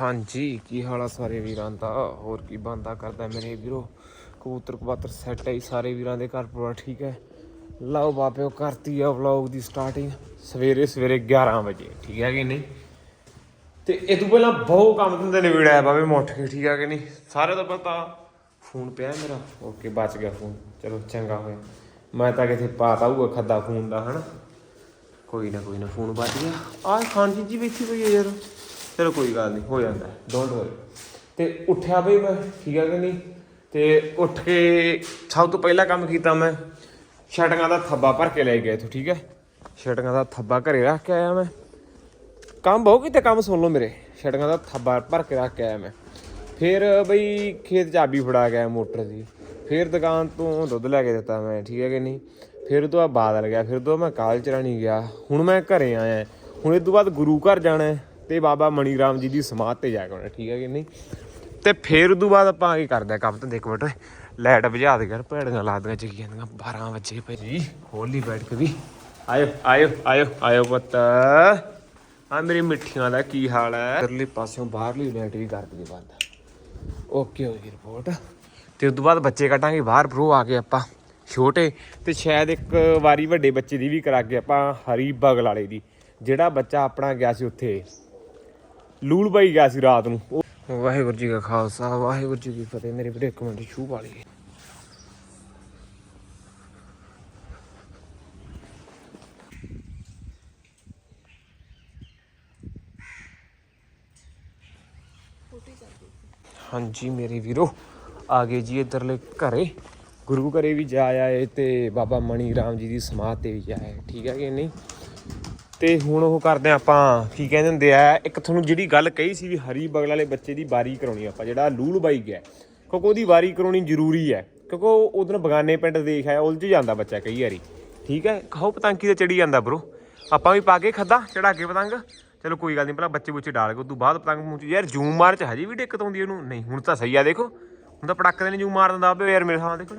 ਹਾਂਜੀ, ਕੀ ਹਾਲ ਆ ਸਾਰੇ ਵੀਰਾਂ ਦਾ? ਹੋਰ ਕੀ ਬੰਦਾ ਕਰਦਾ ਮੇਰੇ ਵੀਰੋ? ਕਬੂਤਰ ਕਬਾਤਰ ਸੈੱਟ ਹੈ ਸਾਰੇ ਵੀਰਾਂ ਦੇ ਘਰ ਪਰਿਵਾਰ, ਠੀਕ ਹੈ? ਲਓ ਬਾਪਿਓ ਕਰਤੀ ਆ ਵਲੌਗ ਦੀ ਸਟਾਰਟਿੰਗ ਸਵੇਰੇ ਸਵੇਰੇ 11 ਵਜੇ, ਠੀਕ ਹੈ ਕਿ ਨਹੀਂ? ਤੇ ਇਹ ਤੋਂ ਪਹਿਲਾਂ ਬਹੁਤ ਕੰਮ ਦਿੰਦੇ ਨੇ ਵੀੜਾ ਬਾਬੇ, ਮੈਂ ਉੱਠ ਕੇ, ਠੀਕ ਹੈ ਕਿ ਨਹੀਂ? ਸਾਰੇ ਤੋਂ ਪਤਾ ਫੋਨ ਪਿਆ ਮੇਰਾ। ਓਕੇ ਬਚ ਗਿਆ ਫੋਨ। ਚਲੋ, ਚੰਗਾ ਹੋਇਆ। ਮੈਂ ਤਾਂ ਕਿਤੇ ਪਾਤਾ ਹੋਊਗਾ ਖੱਦਾ ਫੋਨ ਦਾ, ਹਨਾ? ਕੋਈ ਨਾ ਕੋਈ ਨਾ, ਫੋਨ ਬਚ ਗਿਆ। ਆਹ ਖਾਨ ਜੀ ਜੀ ਬੈਠੀ ਹੋਈ ਹੈ ਯਾਰ। ਚਲੋ ਕੋਈ ਗੱਲ ਨਹੀਂ, ਹੋ ਜਾਂਦਾ ਡੋਂਟ ਵਰੀ ਤੇ ਉੱਠਿਆ ਬਈ ਮੈਂ, ਠੀਕ ਹੈ ਕਿ ਨਹੀਂ? ਤੇ ਉੱਠ ਕੇ ਸਭ ਤੋਂ ਪਹਿਲਾ ਕੰਮ ਕੀਤਾ ਮੈਂ, ਛਟਕਾਂ ਦਾ ਥੱਬਾ ਭਰ ਕੇ ਲੈ ਗਿਆ ਇੱਥੋਂ, ਠੀਕ ਹੈ ਛਟਕਾਂ ਦਾ ਥੱਬਾ ਘਰੇ ਰੱਖ ਕੇ ਆਇਆ ਮੈਂ। ਕੰਮ ਬਹੁਤ ਕੀਤੇ, ਕੰਮ ਸੁਣ ਲਓ ਮੇਰੇ। ਛਟਕਾਂ ਦਾ ਥੱਬਾ ਭਰ ਕੇ ਰੱਖ ਕੇ ਆਇਆ ਮੈਂ। ਫਿਰ ਬਈ ਖੇਤ ਚਾਬੀ ਫੜਾ ਗਿਆ ਮੋਟਰ ਦੀ। ਫਿਰ ਦੁਕਾਨ ਤੋਂ ਦੁੱਧ ਲੈ ਕੇ ਦਿੱਤਾ ਮੈਂ, ਠੀਕ ਹੈ ਕਿ ਨਹੀਂ? ਫਿਰ ਉਹ ਤੋਂ ਬਾਅਦ ਬਾਦਲ ਗਿਆ, ਫਿਰ ਤੋਂ ਬਾਅਦ ਮੈਂ ਕਾਲ ਚਰਾਣੀ ਗਿਆ। ਹੁਣ ਮੈਂ ਘਰੇ ਆਇਆ। ਹੁਣ ਇਸ ਤੋਂ ਬਾਅਦ ਗੁਰੂ ਘਰ ਜਾਣਾ ਤੇ ਬਾਬਾ ਮਣੀ ਰਾਮ ਜੀ ਦੀ ਸਮਾਧ ਤੇ ਜਾ ਕੇ ਆਉਣਾ, ਠੀਕ ਹੈ ਕਿ ਨਹੀਂ? ਤੇ ਫਿਰ ਉਦੋਂ ਬਾਅਦ ਆਪਾਂ ਕੀ ਕਰਦੇ ਆ ਕੰਮ ਤਾਂ ਦੇਖ ਮਿੰਟ ਲਾਈਟ ਬੁਝਾ ਦੇ ਕਰ ਭੇੜੀਆਂ ਲਾਦੀਆਂ ਚੱਕੀ ਜਾਂਦੀਆਂ 12 ਵਜੇ ਪਏ ਜੀ, ਹੋਲੀ ਬੈਠ ਕੇ ਵੀ। ਆਇਓ ਆਇਓ ਆਇਓ ਆਇਓ ਪੁੱਤ। ਆ ਮੇਰੀ ਮਿੱਠੀਆਂ ਦਾ ਕੀ ਹਾਲ ਹੈ ਇਧਰਲੇ ਪਾਸਿਓਂ ਬਾਹਰਲੀ ਲਾਈਟ ਵੀ ਕਰ ਦਈਏ ਬੰਦ। ਓਕੇ ਹੋ ਗਈ ਰਿਪੋਰਟ। ਤੇ ਉਸ ਤੋਂ ਬਾਅਦ ਬੱਚੇ ਕੱਟਾਂਗੇ ਬਾਹਰ ਬਰੋ ਆ ਕੇ ਆਪਾਂ, ਛੋਟੇ। ਤੇ ਸ਼ਾਇਦ ਇੱਕ ਵਾਰੀ ਵੱਡੇ ਬੱਚੇ ਦੀ ਵੀ ਕਰਾਂਗੇ ਆਪਾਂ ਹਰੀ ਬਗਲ ਵਾਲੇ ਦੀ, ਜਿਹੜਾ ਬੱਚਾ ਆਪਣਾ ਗਿਆ ਸੀ ਉੱਥੇ। ਲੂਲ ਬਾਈ ਗਿਆ ਸੀ ਰਾਤ ਨੂੰ। ਉਹ- ਵਾਹਿਗੁਰੂ ਜੀ ਕਾ ਖਾਲਸਾ, ਵਾਹਿਗੁਰੂ ਜੀ ਕੀ ਫਤਿਹ। ਮੇਰੇ ਵੀਰੇ, ਇੱਕ ਮਿੰਟ ਸ਼ੂ ਪਾ ਲਈਏ। ਹਾਂਜੀ ਮੇਰੇ ਵੀਰੋ, ਆ ਗਏ ਜੀ ਇਧਰਲੇ ਘਰੇ। ਗੁਰੂ ਘਰੇ ਵੀ ਜਾ ਆਏ ਤੇ ਬਾਬਾ ਮਣੀ ਰਾਮ ਜੀ ਦੀ ਸਮਾਧ ਤੇ ਵੀ ਜਾ ਆਏ। ਠੀਕ ਹੈ ਕਿ ਨਹੀਂ? ਤੇ ਹੁਣ ਉਹ ਕਰਦੇ ਹਾਂ ਆਪਾਂ, ਕੀ ਕਹਿੰਦੇ ਹੁੰਦੇ ਆ, ਇੱਕ ਤੁਹਾਨੂੰ ਜਿਹੜੀ ਗੱਲ ਕਹੀ ਸੀ ਵੀ ਹਰੀ ਬਗਲ ਵਾਲੇ ਬੱਚੇ ਦੀ ਵਾਰੀ ਕਰਾਉਣੀ ਆਪਾਂ, ਜਿਹੜਾ ਲੂਲ ਬਾਈ ਗਿਆ। ਕਿਉਂਕਿ ਉਹਦੀ ਵਾਰੀ ਕਰਾਉਣੀ ਜ਼ਰੂਰੀ ਹੈ, ਕਿਉਂਕਿ ਉਹ ਉਦੋਂ ਬਗਾਨੇ ਪਿੰਡ ਦੇਖ ਆਇਆ, ਉਲਝ ਜਾਂਦਾ ਬੱਚਾ ਕਈ ਵਾਰੀ। ਠੀਕ ਹੈ? ਖਾਓ ਪਤੰਗੀ ਤੇ ਚੜੀ ਜਾਂਦਾ ਬਰੋ। ਆਪਾਂ ਵੀ ਪਾ ਕੇ ਖੱਦਾ, ਚੜਾ ਕੇ ਪਤੰਗ। ਚਲੋ ਕੋਈ ਗੱਲ ਨਹੀਂ ਪਹਿਲਾਂ ਬੱਚੇ ਬੁੱਚੇ ਡਾਲ ਕੇ ਉਦੋਂ ਬਾਅਦ ਪਤੰਗ ਮੂੰਹ ਚ, ਯਾਰ ਜੂਮ ਮਾਰ ਚ ਹਜੇ ਵੀ ਦਿੱਕਤ ਆਉਂਦੀ ਉਹਨੂੰ। ਨਹੀਂ, ਹੁਣ ਤਾਂ ਸਹੀ ਆ, ਦੇਖੋ। ਹੁਣ ਤਾਂ ਪਟਾਕੇ ਨੇ ਜੂਮ ਮਾਰ ਦਿੰਦਾ ਆਪੇ ਯਾਰ ਮੇਰੇ ਸਾਹ ਦੇਖੋ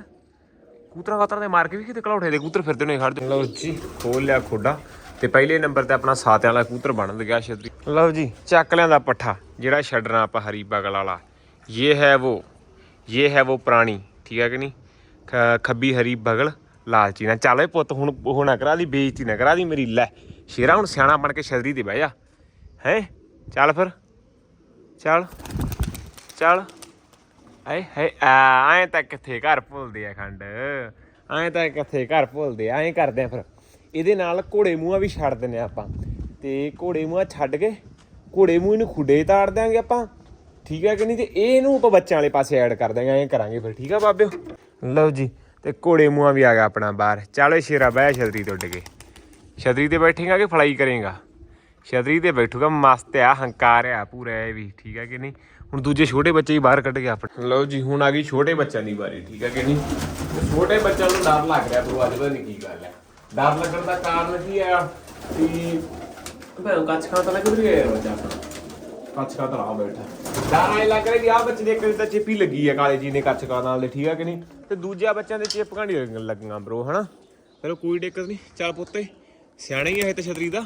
ਕੂਤਰਾ ਕਾਤਰਾ ਦੇ ਮਾਰ ਕੇ ਵੀ ਕਿਤੇ ਕਲੌਠੇ ਦੇ ਕੂਤਰ ਫਿਰਦੇ ਨੇ ਖੜਦੇ ਲਓ ਜੀ ਖੋਲ ਲਿਆ ਖੋਡਾ। ਤੇ ਪਹਿਲੇ ਨੰਬਰ ਤੇ ਆਪਣਾ ਸਾਤਿਆਂ ਵਾਲਾ ਕੂਤਰ ਬਣਨ ਗਿਆ ਛਤਰੀ ਲਓ ਜੀ, ਚੱਕ ਲਿਆਂਦਾ ਪੱਠਾ, ਜਿਹੜਾ ਛੱਡਣਾ ਆਪਾਂ ਹਰੀ ਬਗਲ ਵਾਲਾ। ਇਹ ਹੈ ਉਹ ਇਹ ਹੈ ਉਹ ਪ੍ਰਾਣੀ, ਠੀਕ ਹੈ ਕਿ ਨਹੀਂ? ਖ- ਖੱਬੀ ਹਰੀ ਬਗਲ ਲਾਲਚੀ ਨਾ। ਚੱਲ ਓਏ ਪੁੱਤ, ਹੁਣ ਉਹ ਨਾ ਕਰਾ ਦੀ, ਬੇਇੱਜ਼ਤੀ ਨਾ ਕਰਾ ਦੀ ਮੇਰੀ, ਲੈ। ਸ਼ੇਰਾ ਹੁਣ ਸਿਆਣਾ ਬਣ ਕੇ ਛਤਰੀ ਤੇ ਬਹਿ ਜਾ। ਹੈ? ਚੱਲ ਫਿਰ। ਚੱਲ। ਚੱਲ। ਆਏ ਹਾਏ ਆਏ ਤਾਂ ਕਿੱਥੇ ਘਰ ਭੁੱਲਦੇ ਆ ਖੰਡ। ਆਏ ਤਾਂ ਕਿੱਥੇ ਘਰ ਭੁੱਲਦੇ ਆ, ਐਂ ਕਰਦੇ ਆ ਫਿਰ। ਇਹਦੇ ਨਾਲ ਘੋੜੇ ਮੂੰਹਾਂ ਵੀ ਛੱਡ ਦਿੰਨੇ ਆ ਆਪਾਂ। ਤੇ ਘੋੜੇ ਮੂੰਹਾਂ ਛੱਡ ਕੇ ਘੋੜੇ ਮੂੰਹ ਨੂੰ ਖੁੱਡੇ ਤਾੜ ਦਿਆਂਗੇ ਆਪਾਂ। ਠੀਕ ਹੈ ਕਿ ਨਹੀਂ? ਤੇ ਇਹਨੂੰ ਆਪਾਂ ਬੱਚਿਆਂ ਵਾਲੇ ਪਾਸੇ ਐਡ ਕਰ ਦਾਂਗੇ ਐਂ ਕਰਾਂਗੇ ਫਿਰ। ਠੀਕ ਆ ਬਾਬਿਓ? ਲਓ ਜੀ, ਤੇ ਘੋੜੇ ਮੂੰਹਾਂ ਵੀ ਆ ਗਿਆ ਆਪਣਾ ਬਾਹਰ। ਚਲੋ ਸ਼ੇਰਾ, ਬਹਿ ਛਤਰੀ ਤੋਂ ਉੱਡ ਕੇ। ਛਤਰੀ ਤੇ ਬੈਠੇਗਾ ਕਿ ਫਲਾਈ ਕਰੇਗਾ? ਛਤਰੀ ਤੇ ਬੈਠੂਗਾ, ਮਸਤ ਆ, ਹੰਕਾਰ ਆ, ਪੂਰਾ ਇਹ ਵੀ। ਠੀਕ ਹੈ ਕਿ ਨਹੀਂ? ਹੁਣ ਦੂਜੇ ਛੋਟੇ ਬੱਚੇ ਹੀ ਬਾਹਰ ਕੱਢ ਕੇ ਆਪਣੇ ਲਓ ਜੀ, ਹੁਣ ਆ ਗਈ ਛੋਟੇ ਬੱਚਿਆਂ ਦੀ ਵਾਰੀ। ਠੀਕ ਹੈ ਕਿ ਨਹੀਂ? ਛੋਟੇ ਬੱਚਿਆਂ ਨੂੰ ਡਰ ਲੱਗ ਰਿਹਾ ਬਰੋ ਅੱਜ ਪਤਾ ਨਹੀਂ ਕੀ ਗੱਲ ਹੈ ਡਰ ਲੱਗਣ ਦਾ ਕਾਰਨ ਕੀ ਹੈ ਕਿ ਭਾਈ ਕੱਚ ਖਾਂ ਤਾਂ ਲੱਗ ਰਿਹਾ ਹੈ ਬੱਚਾ ਕੱਚ ਖਾਂ ਤਾਂ ਆ ਬੈਠਾ। ਡਰ ਆਏ ਲੱਗ ਰਿਹਾ ਕਿ ਆ ਬੱਚੇ ਦੇ ਇੱਕ ਤਾਂ ਚਿੱਪੀ ਲੱਗੀ ਹੈ ਕਾਲੇ ਜੀ ਨੇ ਕੱਚ ਖਾਂ ਨਾਲ ਠੀਕ ਹੈ ਕਿ ਨਹੀਂ? ਤੇ ਦੂਜਿਆਂ ਬੱਚਿਆਂ ਦੇ ਚਿੱਪ ਘਾਣੀ ਲੱਗੀਆਂ ਬਰੋ ਹਨਾ? ਚਲੋ ਕੋਈ ਦਿੱਕਤ ਨਹੀਂ। ਚੱਲ ਪੁੱਤੇ ਸਿਆਣਾ ਹੀ ਹੈ ਇਹ ਤਾਂ ਛਤਰੀ ਦਾ।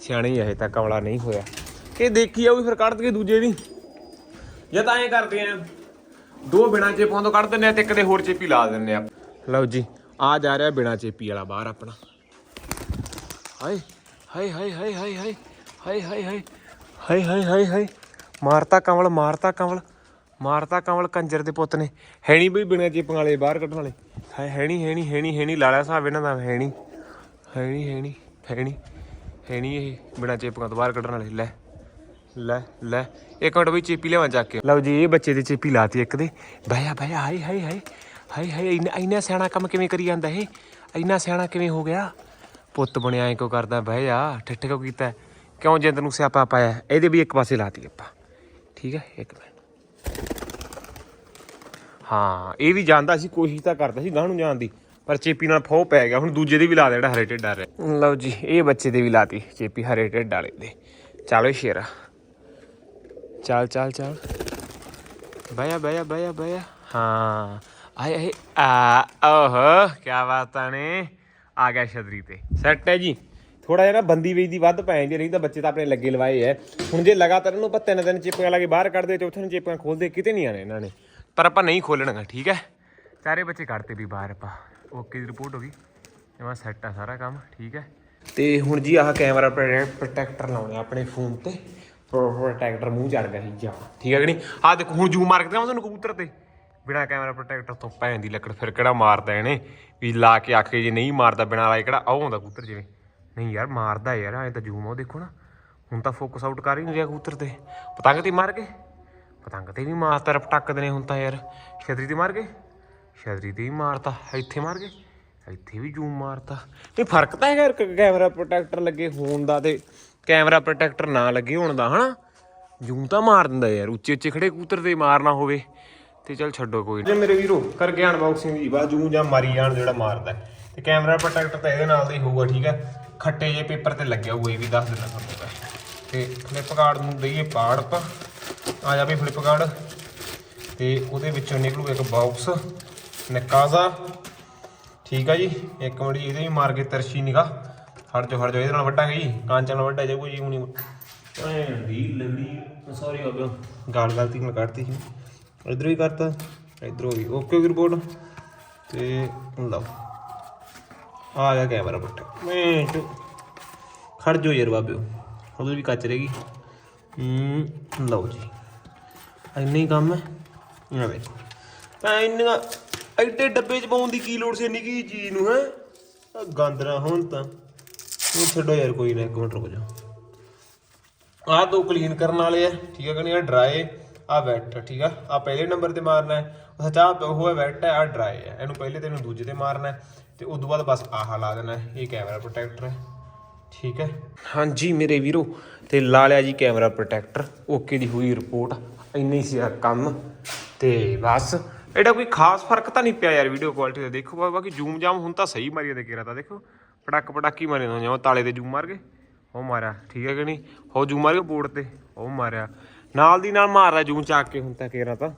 ਸਿਆਣਾ ਹੀ ਹੈ ਇਹ ਤਾਂ ਕਮਲਾ ਨਹੀਂ ਹੋਇਆ। ਕਿ ਦੇਖੀ ਆਉ ਫਿਰ ਕੱਢ ਕੇ ਦੂਜੇ ਦੀ ਜਾਂ ਤਾਂ ਐਂ ਕਰਦੇ ਆ ਦੋ ਬਿਨਾ ਚੇਪਾਂ ਤੋਂ ਕੱਢ ਦਿੰਨੇ ਆ ਤੇ ਇੱਕ ਦੇ ਹੋਰ ਚੇਪੀ ਲਾ ਦਿੰਨੇ ਆ। ਲਓ ਜੀ ਆ ਜਾ ਰਿਹਾ ਬਿਨਾ ਚੇਪੀ ਵਾਲਾ ਬਾਹਰ ਆਪਣਾ ਹਾਏ ਹਾਏ ਹਾਏ ਹਾਏ ਹਾਏ ਹਾਏ ਹਾਏ ਹਾਏ ਹਾਏ ਹਾਏ ਹਾਏ ਹਾਏ ਹਾਏ ਮਾਰਤਾ ਕਮਲ ਮਾਰਤਾ ਕਮਲ ਮਾਰਤਾ ਕਮਲ ਕੰਜਰ ਦੇ ਪੁੱਤ ਨੇ ਹੈਣੀ ਬਈ ਬਿਨਾ ਚੇਪਾਂ ਵਾਲੇ ਬਾਹਰ ਕੱਢਣ ਵਾਲੇ ਹਾਏ ਹੈ ਹੈਣੀ ਹੈਣੀ ਹੈਣੀ ਲਾਲਿਆ ਹਿਸਾਬ ਇਹਨਾਂ ਦਾ ਹੈਣੀ ਹੈਣੀ ਹੈਣੀ ਹੈਣੀ ਹੈਣੀ ਇਹ ਬਿਨਾ ਚੇਪਾਂ ਤੋਂ ਬਾਹਰ ਕੱਢਣ ਵਾਲੇ ਲੈ ਲੈ ਲੈ ਇੱਕ ਮਿੰਟ ਬਈ ਚੇਪੀ ਲਿਆਵਾਂ ਚੱਕ ਕੇ ਲਓ ਜੀ ਇਹ ਬੱਚੇ ਦੀ ਚੇਪੀ ਲਾਤੀ ਇੱਕ ਦੇ ਬਹਿ ਜਾ ਬਹਿ ਹਾਏ ਹਾਏ ਹਾਏ ਹਾਏ ਹਾਏ, ਇੰਨਾ ਇੰਨਾ ਸਿਆਣਾ ਕੰਮ ਕਿਵੇਂ ਕਰੀ ਜਾਂਦਾ ਇਹ? ਇੰਨਾ ਸਿਆਣਾ ਕਿਵੇਂ ਹੋ ਗਿਆ? ਪੁੱਤ ਬਣਿਆ ਐ ਕਿਉਂ ਕਰਦਾ? ਬਹਿ ਜਾ, ਠਿੱਠ ਕਿਉਂ ਕੀਤਾ? ਕਿਉਂ ਜਿੰਦ ਨੂੰ ਸਿਆਪਾ ਪਾਇਆ? ਇਹਦੇ ਵੀ ਇੱਕ ਪਾਸੇ ਲਾਤੀ ਆਪਾਂ। ਠੀਕ ਹੈ, ਇੱਕ ਮਿੰਟ। ਹਾਂ, ਇਹ ਵੀ ਜਾਣਦਾ ਸੀ, ਕੋਸ਼ਿਸ਼ ਤਾਂ ਕਰਦਾ ਸੀ ਗਾਹ ਨੂੰ ਜਾਣ ਦੀ, ਪਰ ਚੇਪੀ ਨਾਲ ਫੋ ਪੈ ਗਿਆ। ਹੁਣ ਦੂਜੇ ਦੇ ਵੀ ਲਾ ਦੇ ਜਿਹੜਾ ਹਰੇ ਢਿੱਡ ਆ ਰਿਹਾ ਲਓ ਜੀ, ਇਹ ਬੱਚੇ ਦੇ ਵੀ ਲਾਤੀ ਚੇਪੀ ਹਰੇ ਢਿੱਡ ਵਾਲੇ ਦੇ। ਚਲੋ ਸ਼ੇਰਾ। ਚੱਲ ਚੱਲ ਚੱਲ। ਬਇਆ ਬਇਆ ਬਇਆ ਬਇਆ ਹਾਂ। ਆਏ ਆਏ। ਆ ਓਹ ਕੀ ਬਾਤਾਂ ਨੇ। ਆ ਗਿਆ ਛਤਰੀ ਤੇ। ਸੈੱਟ ਹੈ ਜੀ। ਥੋੜਾ ਜਿਹਾ ਨਾ ਬੰਦੀ ਵੇਚ ਦੀ ਵੱਧ ਪੈ ਜਾਂਦੀ ਨਹੀਂ ਤਾਂ ਬੱਚੇ ਤਾਂ ਆਪਣੇ ਲੱਗੇ ਲਵਾਏ ਐ ਹੁਣ ਜੇ ਲਗਾਤਾਰ ਇਹਨੂੰ ਆਪਾਂ ਤਿੰਨ ਦਿਨ ਚੇਪੀਆਂ ਲਾ ਕੇ ਬਾਹਰ ਕੱਢਦੇ ਚੌਥੇ ਨੂੰ ਚੇਪੀਆਂ ਖੋਲਦੇ ਕਿਤੇ ਨਹੀਂ ਆਣੇ ਇਹਨਾਂ ਨੇ। ਪਰ ਆਪਾਂ ਨਹੀਂ ਖੋਲਣਗਾ ਠੀਕ ਹੈ? ਸਾਰੇ ਬੱਚੇ ਕੱਢਤੇ ਵੀ ਬਾਹਰ ਆਪਾਂ। ਓਕੇ ਦੀ ਰਿਪੋਰਟ ਹੋ ਗਈ। ਜਮਾ ਸੈੱਟ ਆ ਸਾਰਾ ਕੰਮ ਠੀਕ ਹੈ? ਤੇ ਹੁਣ ਜੀ ਆਹ ਕੈਮਰਾ ਪ੍ਰੋਟੈਕਟਰ ਲਾਉਣੇ ਆਪਣੇ ਫੋਨ ਤੇ। ਪ੍ਰੋਟੈਕਟਰ ਮੂੰਹ ਚੜ ਗਿਆ ਸੀ ਜਾ। ਠੀਕ ਹੈ ਕਿ ਨਹੀਂ? ਆਹ ਦੇਖੋ ਹੁਣ ਜ਼ੂਮ ਮਾਰ ਕੇ ਦਿਖਾਵਾਂ ਤੁਹਾਨੂੰ ਕਬੂਤਰ ਤੇ। ਬਿਨਾ ਕੈਮਰਾ ਪ੍ਰੋਟੈਕਟਰ ਤੋਂ ਭੈਣ ਦੀ ਲੱਕੜ, ਫਿਰ ਕਿਹੜਾ ਮਾਰਦਾ ਇਹਨੇ? ਵੀ ਲਾ ਕੇ ਆਖੇ ਜੇ ਨਹੀਂ ਮਾਰਦਾ ਬਿਨਾ ਲਾਏ ਕਿਹੜਾ ਆਉ ਹੁੰਦਾ ਕਬੂਤਰ ਜਿਵੇਂ? ਨਹੀਂ ਯਾਰ, ਮਾਰਦਾ ਯਾਰ, ਐ ਤਾਂ ਜ਼ੂਮ ਆਉ ਦੇਖੋ ਨਾ। ਹੁਣ ਤਾਂ ਫੋਕਸ ਆਊਟ ਕਰ ਹੀ ਨਹੀਂ ਰਿਹਾ ਕਬੂਤਰ ਤੇ। ਪਤੰਗ ਤੇ ਮਾਰ ਗਏ? ਪਤੰਗ ਤੇ ਵੀ ਮਾਰਤਾ ਰਪਟਕਦੇ ਨੇ ਹੁਣ ਤਾਂ ਯਾਰ। ਛਤਰੀ ਤੇ ਮਾਰ ਗਏ? ਛਤਰੀ ਤੇ ਵੀ ਮਾਰਤਾ, ਇੱਥੇ ਮਾਰ ਗਏ? ਇੱਥੇ ਵੀ ਜ਼ੂਮ ਮਾਰਤਾ। ਇਹ ਫ਼ਰਕ ਤਾਂ ਹੈਗਾ ਯਾਰ ਕੈਮਰਾ ਪ੍ਰੋਟੈਕਟਰ ਲੱਗੇ ਹੋਣ ਦਾ ਤੇ ਕੈਮਰਾ ਪ੍ਰੋਟੈਕਟਰ ਨਾ ਲੱਗੇ ਹੋਣ ਦਾ, ਹਨਾ? ਜ਼ੂਮ ਤਾਂ ਮਾਰ ਦਿੰਦਾ ਯਾਰ ਉੱਚੇ ਉੱਚੇ ਖੜੇ ਕੂਤਰ ਤੇ ਮਾਰਨਾ ਹੋਵੇ। ਤੇ ਚਲ ਛੱਡੋ ਕੋਈ ਜੇ ਮੇਰੇ ਵੀਰੋ ਕਰ ਗਿਆ ਅਨਬਾਕਸਿੰਗ ਦੀ ਜ਼ੂਮ ਜਾਂ ਮਾਰੀ ਜਾਣ ਜਿਹੜਾ ਮਾਰਦਾ। ਤੇ ਕੈਮਰਾ ਪ੍ਰੋਟੈਕਟਰ ਤਾਂ ਇਹਦੇ ਨਾਲ ਦਾ ਹੀ ਹੋਊਗਾ ਠੀਕ ਹੈ? ਖੱਟੇ ਜੇ ਪੇਪਰ ਤੇ ਲੱਗਿਆ ਹੋਊਗਾ ਇਹ ਵੀ ਦੱਸ ਦਿੰਦਾ ਤੁਹਾਨੂੰ ਮੈਂ। ਤੇ ਫਲਿੱਪ ਕਾਰਡ ਨੂੰ ਦਈਏ ਪਾੜ ਆਪਾਂ ਆ ਜਾ ਵੀ ਫਲਿੱਪ ਕਾਰਡ ਤੇ ਉਹਦੇ ਵਿੱਚੋਂ ਨਿਕਲੂ ਇੱਕ ਬਾਕਸ ਨਿਕਾਜ਼ਾ। ਠੀਕ ਆ ਜੀ ਇੱਕ ਮਿੰਟ ਜੀ ਇਹਦੇ ਵੀ ਮਾਰ ਕੇ ਤਰਸ਼ੀ ਨਿਗਾ ਹਟ ਜਾ ਹਟ ਜਾ ਇਹਦੇ ਨਾਲ ਵੱਡਾਂਗੇ ਜੀ। ਕਾਂਚਾਂ ਨਾਲ ਵੱਡਾ ਜਾਊਗਾ ਜੀ ਹੁਣੀ ਭੈਣ ਦੀ ਲੱਲੀ ਸੌਰੀ ਹੋ ਗਿਆ। ਗਾਲ ਗਲਤੀ ਨਾਲ ਕੱਢਤੀ ਸੀ। ਇਧਰੋਂ ਵੀ ਕਰਤਾ ਇਧਰੋਂ ਵੀ ਓਕੇ ਦੀ ਰਿਪੋਰਟ ਤੇ ਲਓ। ਆ ਗਿਆ ਕੈਮਰਾ ਬੱਟਾ ਮੈਂ ਖੜ ਜੋ ਯਾਰ ਬਾਬਿਓ। ਉਹਦੇ ਵੀ ਕੱਚ ਰਹੇਗੀ। ਹੂੰ ਲਓ ਜੀ। ਇੰਨਾ ਹੀ ਕੰਮ ਹੈ। ਆ ਵੇਖੋ। ਤਾਂ ਇੰਨਾ ਐਡੇ ਡੱਬੇ ਚ ਪਾਉਣ ਦੀ ਕੀ ਲੋੜ ਸੀ? ਇੰਨੀ ਕੀ ਚੀਜ਼ ਨੂੰ, ਹੈ? ਗੰਦ ਨਾ ਹੋਣ ਤਾਂ। ਉਹ ਛੱਡੋ ਯਾਰ, ਕੋਈ ਨਾ, ਇੱਕ ਮਿੰਟ ਰੁਕ ਜਾ ਆਹ ਦੋ ਕਲੀਨ ਕਰਨ ਵਾਲੇ ਆ। ਠੀਕ ਹੈ ਕਹਿੰਦੇ ਨਹੀਂ? ਆ ਡਰਾਈ ਆ ਵੈਟ ਠੀਕ ਆ? ਆ ਪਹਿਲੇ ਨੰਬਰ ਤੇ ਮਾਰਨਾ ਹੈ। ਸੱਚਾ, ਉਹ ਹੈ ਵੈਟ ਹੈ ਆ ਡਰਾਈ ਹੈ। ਇਹਨੂੰ ਪਹਿਲੇ ਤੇ ਇਹਨੂੰ ਦੂਜੇ ਤੇ ਮਾਰਨਾ ਹੈ ਤੇ ਉਸ ਤੋਂ ਬਾਅਦ ਬਸ ਆਹ ਲਾ ਦੇਣਾ ਹੈ। ਇਹ ਕੈਮਰਾ ਪ੍ਰੋਟੈਕਟਰ ਹੈ। ਠੀਕ ਹੈ? ਹਾਂਜੀ ਮੇਰੇ ਵੀਰੋ, ਤੇ ਲਾ ਲਿਆ ਜੀ ਕੈਮਰਾ ਪ੍ਰੋਟੈਕਟਰ ਓਕੇ ਦੀ ਹੋਈ ਰਿਪੋਰਟ ਇੰਨੀ ਸੀ ਆ ਕੰਮ। ਤੇ ਬਸ, ਇਹਦਾ ਕੋਈ ਖਾਸ ਫ਼ਰਕ ਤਾਂ ਨਹੀਂ ਪਿਆ ਯਾਰ ਵੀਡੀਓ ਕੁਆਲਿਟੀ ਦਾ। ਦੇਖੋ ਬਾਕੀ ਜ਼ੂਮ ਜਾਮ ਹੁਣ ਤਾਂ ਸਹੀ ਮਾਰੀ ਦੇ ਕੇਰਾ ਤਾਂ। ਦੇਖੋ, ਪਟਾਕ ਪਟਾਕੀ ਮਾਰੇ ਨਾ ਜਿਵੇਂ ਤਾਲੇ ਤੇ ਜ਼ੂਮ ਮਾਰ ਕੇ। ਉਹ ਮਾਰਿਆ, ਠੀਕ ਹੈ ਕਿ ਨਹੀਂ? ਉਹ ਜ਼ੂਮ ਮਾਰ ਕੇ ਬੋਰਡ ਤੇ, ਉਹ ਮਾਰਿਆ। ਨਾਲ ਦੀ ਨਾਲ ਮਾਰਦਾ ਜੂੰ ਚੱਕ ਕੇ ਹੁਣ ਤਾਂ ਕੇਰਾ ਤਾਂ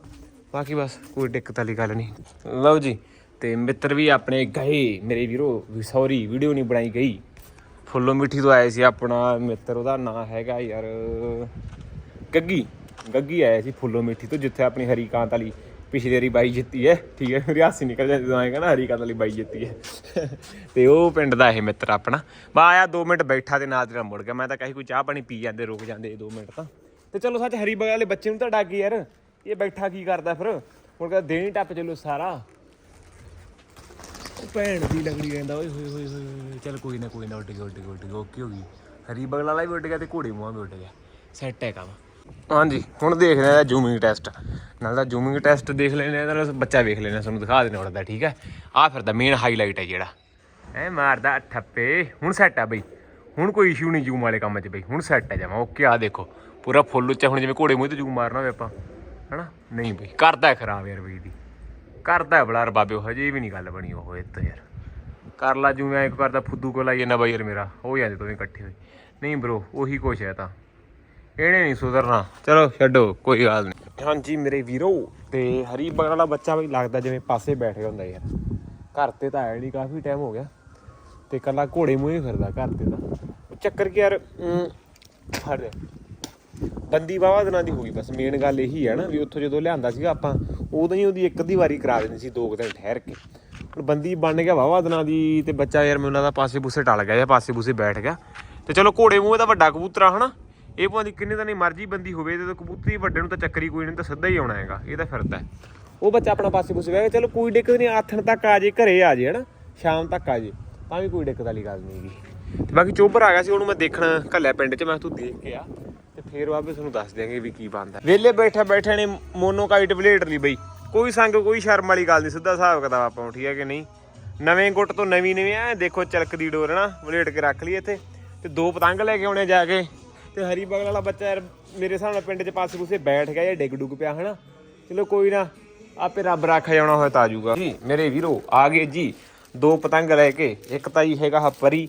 ਬਾਕੀ ਬਸ ਕੋਈ ਦਿੱਕਤ ਵਾਲੀ ਗੱਲ ਨਹੀਂ। ਲਓ ਜੀ, ਤੇ ਮਿੱਤਰ ਵੀ ਆਪਣੇ ਗਏ। ਮੇਰੇ ਵੀਰੋ, ਵੀ ਸੌਰੀ ਵੀਡੀਓ ਨਹੀਂ ਬਣਾਈ ਗਈ। ਫੁੱਲੋ ਮਿੱਠੀ ਤੋਂ ਆਏ ਸੀ ਆਪਣਾ ਮਿੱਤਰ, ਉਹਦਾ ਨਾਂ ਹੈਗਾ ਯਾਰ ਗੱਗੀ। ਗੱਗੀ ਆਇਆ ਸੀ ਫੁੱਲੋ ਮਿੱਠੀ ਤੋਂ, ਜਿੱਥੇ ਆਪਣੀ ਹਰੀਕਾਂਤ ਵਾਲੀ ਪਿਛਲੀ ਵਾਰੀ ਬਾਈ ਜਿੱਤੀ ਹੈ। ਠੀਕ ਹੈ, ਰਿਆਸੀ ਨਿਕਲ ਜਾਂਦੀ ਤਾਂ ਆਏਗਾ ਨਾ ਹਰੀਕਾਂਤ ਵਾਲੀ ਬਾਈ ਜਿੱਤੀ ਹੈ। ਤੇ ਉਹ ਪਿੰਡ ਦਾ ਇਹ ਮਿੱਤਰ ਆਪਣਾ। ਬਾ, ਆਇਆ 2 ਮਿੰਟ ਬੈਠਾ ਤੇ ਨਾਲ ਤੇਰਾ ਮੁੜ ਗਿਆ। ਮੈਂ ਤਾਂ ਕਹੀ ਕੋਈ ਚਾਹ ਪਾਣੀ ਪੀ ਜਾਂਦੇ, ਰੁਕ ਜਾਂਦੇ 2 ਮਿੰਟ ਤਾਂ। ਤੇ ਚਲੋ ਸੱਚ ਹਰੀ ਬਗਲ ਵਾਲੇ ਬੱਚੇ ਨੂੰ ਤਾਂ ਡੱਗ ਯਾਰ। ਇਹ ਬੈਠਾ ਕੀ ਕਰਦਾ ਫਿਰ? ਹੁਣ ਕਹਿੰਦਾ ਦੇਣੀ ਟੱਪ ਚਲੋ ਸਾਰਾ। ਉਹ ਭੈਣ ਦੀ ਲੱਗਣੀ ਕਹਿੰਦਾ ਓਏ ਹੋਏ ਹੋਏ ਹੋਏ ਚੱਲ ਕੋਈ ਨਾ ਕੋਈ ਨਾ ਉੱਡ ਗਿਆ ਉੱਡ ਗਿਆ ਉੱਡ ਗਿਆ ਓਕੇ ਹੋ ਗਈ। ਹਰੀ ਬਗਲ ਵਾਲਾ ਵੀ ਉੱਡ ਗਿਆ ਤੇ ਘੋੜੇ ਮੂੰਹਾਂ ਵੀ ਉੱਡ ਗਿਆ। ਸੈੱਟ ਹੈ ਕੰਮ। ਹਾਂਜੀ ਹੁਣ ਦੇਖਦੇ ਆ ਜ਼ੂਮਿੰਗ ਟੈਸਟ ਨਾਲ ਦਾ ਜ਼ੂਮਿੰਗ ਟੈਸਟ ਦੇਖ ਲੈਣੇ ਆ ਤਾਂ ਬੱਚਾ ਵੇਖ ਲੈਣਾ ਤੁਹਾਨੂੰ ਦਿਖਾ ਦੇਣਾ ਉੜਦਾ ਠੀਕ ਹੈ? ਆ ਫਿਰ ਦਾ ਮੇਨ ਹਾਈਲਾਈਟ ਹੈ ਜਿਹੜਾ। ਐ ਮਾਰਦਾ ਠੱਪੇ ਹੁਣ ਸੈੱਟ ਆ ਬਈ। ਹੁਣ ਕੋਈ ਇਸ਼ੂ ਨਹੀਂ ਜ਼ੂਮ ਵਾਲੇ ਕੰਮ 'ਚ ਬਈ। ਹੁਣ ਸੈੱਟ ਹੈ ਜਮਾ ਓਕੇ ਆ ਦੇਖੋ। ਪੂਰਾ ਫੁੱਲ ਉੱਚਾ ਹੁਣ ਜਿਵੇਂ ਘੋੜੇ ਮੂੰਹ ਤੇ ਜੂ ਮਾਰਨਾ ਹੋਵੇ ਆਪਾਂ, ਹਨਾ? ਨਹੀਂ ਬਈ, ਕਰਦਾ ਖਰਾਬ ਯਾਰ ਬਈ ਦੀ। ਕਰਦਾ ਹੈ ਬਲਾਰ ਬਾਬਿਓ ਹਜੇ ਵੀ ਨਹੀਂ ਗੱਲ ਬਣੀ ਉਹ, ਇਹ ਤਾਂ ਯਾਰ। ਕਰ ਲਾ ਜਿਵੇਂ ਐਂ ਕਰਦਾ ਫੁੱਦੂ ਕੋਲ ਆਈ ਜਾਂਦਾ ਬਾਈ ਯਾਰ ਮੇਰਾ, ਹੋ ਜਾਂਦੇ ਦੋਵੇਂ ਇਕੱਠੇ ਹੋਏ। ਨਹੀਂ ਬ్రో ਉਹੀ ਕੁਛ ਹੈ ਤਾਂ। ਇਹਨੇ ਨਹੀਂ ਸੁਧਰਨਾ। ਚਲੋ ਛੱਡੋ, ਕੋਈ ਗੱਲ ਨਹੀਂ। ਹਾਂਜੀ ਮੇਰੇ ਵੀਰੋ, ਤੇ ਹਰੀ ਬਗਰ ਵਾਲਾ ਬੱਚਾ ਵੀ ਲੱਗਦਾ ਜਿਵੇਂ ਪਾਸੇ ਬੈਠ ਗਿਆ ਹੁੰਦਾ ਯਾਰ। ਘਰ ਤੇ ਤਾਂ ਆਇਆ ਨਹੀਂ ਕਾਫੀ ਟਾਈਮ ਹੋ ਗਿਆ। ਤੇ ਕੱਲਾ ਘੋੜੇ ਮੂੰਹ ਫਿਰਦਾ, ਘਰ ਤੇ ਤਾਂ। ਉਹ ਚੱਕਰ ਕਿ ਯਾਰ ਫੜ। ਬੰਦੀ ਵਾਵਾ ਦਿਨਾਂ ਦੀ ਹੋਈ ਬਸ ਮੇਨ ਗੱਲ ਇਹੀ ਹੈ ਨਾ ਵੀ ਉੱਥੋਂ ਜਦੋਂ ਲਿਆਂਦਾ ਸੀਗਾ ਆਪਾਂ, ਉਦੋਂ ਹੀ ਉਹਦੀ ਇੱਕ ਅੱਧੀ ਵਾਰੀ ਕਰਾ ਦਿੰਦੀ ਸੀ ਦੋ ਕੁ ਦਿਨ ਠਹਿਰ ਕੇ। ਹੁਣ ਬੰਦੀ ਬਣ ਗਿਆ ਵਾਵਾ ਦਿਨਾਂ ਦੀ ਤੇ ਬੱਚਾ ਯਾਰ ਮੈਂ ਉਹਨਾਂ ਦਾ ਪਾਸੇ ਪੂਸੇ ਟਲ ਗਿਆ ਜਾਂ ਪਾਸੇ ਪੂਸੇ ਬੈਠ ਗਿਆ। ਤੇ ਚਲੋ ਘੋੜੇ ਮੂੰਹ ਦਾ ਵੱਡਾ ਕਬੂਤਰ ਆ ਹਨਾ, ਇਹ ਭਾਵੇਂ ਕਿੰਨੇ ਦਾ ਨਹੀਂ, ਮਰਜ਼ੀ ਬੰਦੀ ਹੋਵੇ ਤੇ ਕਬੂਤਰੀ ਵੱਡੇ ਨੂੰ ਤਾਂ ਚੱਕਰੀ ਕੋਈ ਨਹੀਂ, ਤਾਂ ਸਿੱਧਾ ਹੀ ਆਉਣਾ ਹੈਗਾ, ਇਹ ਤਾਂ ਫਿਰਦਾ ਹੈ। ਉਹ ਬੱਚਾ ਆਪਣਾ ਪਾਸੇ ਪੂਸੇ ਬਹਿ ਗਿਆ, ਚਲੋ ਕੋਈ ਦਿੱਕਤ ਨਹੀਂ ਆਥਣ ਤੱਕ ਆ ਜੇ, ਘਰੇ ਆ ਜੇ ਹਨਾ, ਸ਼ਾਮ ਤੱਕ ਆ ਜੇ, ਤਾਂ ਵੀ ਕੋਈ ਦਿੱਕਤ ਵਾਲੀ ਗੱਲ ਨਹੀਂ ਹੈਗੀ। ਤੇ ਬਾਕੀ ਚੋਬਰ ਆ ਗਿਆ ਸੀ, ਉਹਨੂੰ ਮੈਂ ਦੇਖਣ ਘੱਲਿਆ ਪਿੰਡ 'ਚ, ਮੈਂ ਤੂੰ ਦੇਖ ਕੇ ਆ। ਤੇ ਫੇਰ ਬਾਬੇ ਤੁਹਾਨੂੰ ਦੱਸ ਦਿਆਂਗੇ ਵੀ ਕੀ ਬਣਦਾ। ਵੇਲੇ ਬੈਠਾ ਬੈਠੇ ਨੇ ਮੋਨੋਕਾਈਟ ਬਲੇਡ ਲਈ ਬਈ। ਕੋਈ ਸੰਗ, ਕੋਈ ਸ਼ਰਮ ਵਾਲੀ ਗੱਲ ਨਹੀਂ, ਸਿੱਧਾ ਹਿਸਾਬ ਕਿਤਾਬ ਆਪਾਂ ਨੂੰ, ਠੀਕ ਹੈ ਕਿ ਨਹੀਂ? ਨਵੇਂ ਗੁੱਟ ਤੋਂ ਨਵੀਂ ਨਵੀਂ ਐ ਦੇਖੋ ਚਲਕਦੀ ਡੋਰ ਨਾ ਬਲੇਡ ਕੇ ਰੱਖ ਲਈ ਇੱਥੇ। ਤੇ ਦੋ ਪਤੰਗ ਲੈ ਕੇ ਆਉਣੇ ਜਾ ਕੇ। ਤੇ ਹਰੀ ਬਗਲ ਵਾਲਾ ਬੱਚਾ ਯਾਰ ਮੇਰੇ ਹਿਸਾਬ ਨਾਲ ਪਿੰਡ 'ਚ ਪਾਸੇ ਪੂਸੇ ਬੈਠ ਗਿਆ ਜਾਂ ਡਿੱਗ ਡੁੱਗ ਪਿਆ, ਹਨਾ? ਚਲੋ ਕੋਈ ਨਾ, ਆਪੇ ਰੱਬ ਰੱਖ ਜਾਣਾ ਹੋਇਆ ਤਾਂ ਆ ਜਾਊਗਾ। ਜੀ, ਮੇਰੇ ਵੀਰੋ, ਆ ਗਏ ਜੀ, ਦੋ ਪਤੰਗ ਲੈ ਕੇ। ਇੱਕ ਤਾਂ ਜੀ ਹੈਗਾ ਪਰੀ